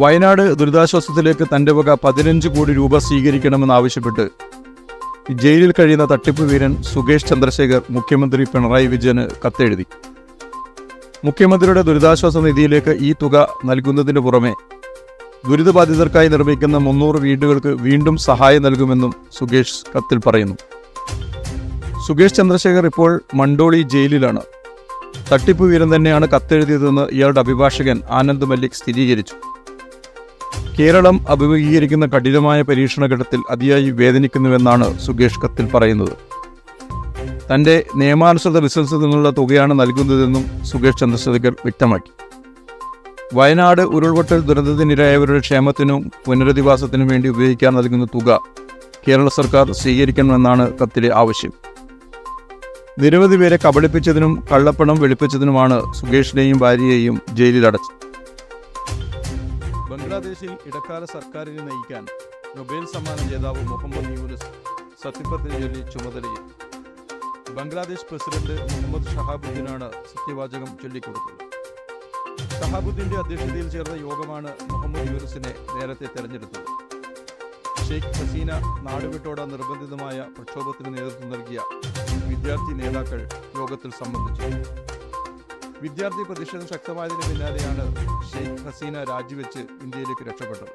വയനാട് ദുരിതാശ്വാസത്തിലേക്ക് തന്റെ വക പതിനഞ്ച് കോടി രൂപ സ്വീകരിക്കണമെന്നാവശ്യപ്പെട്ട് ജയിലിൽ കഴിയുന്ന തട്ടിപ്പ് വീരൻ സുകേഷ് ചന്ദ്രശേഖർ മുഖ്യമന്ത്രി പിണറായി വിജയന് കത്തെഴുതി. മുഖ്യമന്ത്രിയുടെ ദുരിതാശ്വാസ നിധിയിലേക്ക് ഈ തുക നൽകുന്നതിന് പുറമെ ദുരിതബാധിതർക്കായി നിർമ്മിക്കുന്ന മുന്നൂറ് വീടുകൾക്ക് വീണ്ടും സഹായം നൽകുമെന്നും സുകേഷ് കത്തിൽ പറയുന്നു. സുകേഷ് ചന്ദ്രശേഖർ ഇപ്പോൾ മണ്ടോളി ജയിലിലാണ്. തട്ടിപ്പ് വീരൻ തന്നെയാണ് കത്തെഴുതിയതെന്ന് ഇയാളുടെ അഭിഭാഷകൻ ആനന്ദ് മല്ലിക് സ്ഥിരീകരിച്ചു. കേരളം അഭിമുഖീകരിക്കുന്ന കഠിനമായ പരീക്ഷണഘട്ടത്തിൽ അതിയായി വേദനിക്കുന്നുവെന്നാണ് സുഗേഷ് കത്തിൽ പറയുന്നത്. തന്റെ നിയമാനുസൃത ബിസിനസ്സിൽ നിന്നുള്ള തുകയാണ് നൽകുന്നതെന്നും സുഗേഷ് ചന്ദ്രശേഖർ വ്യക്തമാക്കി. വയനാട് ഉരുൾപൊട്ടൽ ദുരന്തത്തിനിരയായവരുടെ ക്ഷേമത്തിനും പുനരധിവാസത്തിനും വേണ്ടി ഉപയോഗിക്കാൻ നൽകുന്ന തുക കേരള സർക്കാർ സ്വീകരിക്കണമെന്നാണ് കത്തിലെ ആവശ്യം. നിരവധി പേരെ കബളിപ്പിച്ചതിനും കള്ളപ്പണം വെളുപ്പിച്ചതിനുമാണ് സുകേഷിനെയും ഭാര്യയെയും ജയിലിലടച്ചത് ബംഗ്ലാദേശിൽ ഇടക്കാല സർക്കാരിനെ നയിക്കാൻ നൊബേൽ സമ്മാന ജേതാവ് മുഹമ്മദ് യൂനുസ് സത്യപ്രതിജ്ഞ ചുമതലയിൽ. ബംഗ്ലാദേശ് പ്രസിഡന്റ് മുഹമ്മദ് ഷഹാബുദ്ദീനാണ് സത്യവാചകം ചൊല്ലിക്കൊടുത്തത്. ഷഹാബുദ്ദീന്റെ അധ്യക്ഷതയിൽ ചേർന്ന യോഗമാണ് മുഹമ്മദ് യൂനുസിനെ നേരത്തെ തെരഞ്ഞെടുത്തത്. ഷെയ്ഖ് ഹസീന നാടുവിട്ടോട നിർബന്ധിതമായ പ്രക്ഷോഭത്തിന് നേതൃത്വം നൽകിയ വിദ്യാർത്ഥി നേതാക്കൾ യോഗത്തിൽ സംബന്ധിച്ചു. വിദ്യാർത്ഥി പ്രതിഷേധം ശക്തമായതിനു പിന്നാലെയാണ് ഷെയ്ഖ് ഹസീന രാജിവെച്ച് ഇന്ത്യയിലേക്ക് രക്ഷപ്പെട്ടത്.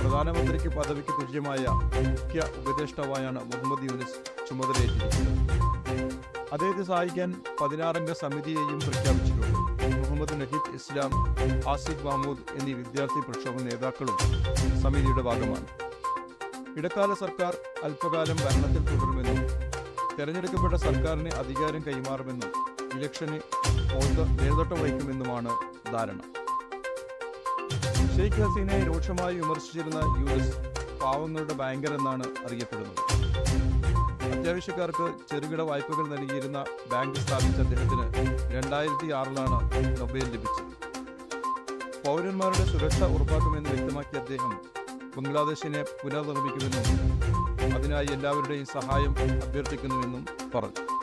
പ്രധാനമന്ത്രിക്ക് പദവിക്ക് തുല്യമായ മുഖ്യ ഉപദേഷ്ടാവായാണ് മുഹമ്മദ് യൂനിസ് ചുമതലയേറ്റിരിക്കുന്നത്. അദ്ദേഹത്തെ സഹായിക്കാൻ പതിനാറംഗ സമിതിയെയും പ്രഖ്യാപിച്ചിട്ടുണ്ട്. മുഹമ്മദ് നഹീദ് ഇസ്ലാം ആസിഫ് മഹമ്മൂദ് എന്നീ വിദ്യാർത്ഥി പ്രക്ഷോഭ നേതാക്കളും സമിതിയുടെ ഭാഗമാണ്. ഇടക്കാല സർക്കാർ അല്പകാലം ഭരണത്തിൽ തുടരുമെന്നും തെരഞ്ഞെടുക്കപ്പെട്ട സർക്കാരിന് അധികാരം കൈമാറുമെന്നും ഇലക്ഷന് നേതൃത്വം വഹിക്കുമെന്നുമാണ് ധാരണ. ഷെയ്ഖ് ഹസീനയെ രൂക്ഷമായി വിമർശിച്ചിരുന്ന യു എസ് പാവങ്ങളുടെ ബാങ്കർ എന്നാണ് അറിയപ്പെടുന്നത്. അത്യാവശ്യക്കാർക്ക് ചെറുകിട വായ്പകൾ നൽകിയിരുന്ന ബാങ്ക് സ്ഥാപിച്ച അദ്ദേഹത്തിന് രണ്ടായിരത്തി ആറിലാണ് നൊബേൽ ലഭിച്ചത്. പൗരന്മാരുടെ സുരക്ഷ ഉറപ്പാക്കുമെന്ന് വ്യക്തമാക്കിയ അദ്ദേഹം ബംഗ്ലാദേശിനെ പുനർനിർമ്മിക്കുമെന്നും അതിനായി എല്ലാവരുടെയും സഹായം അഭ്യർത്ഥിക്കുന്നുവെന്നും പറഞ്ഞു.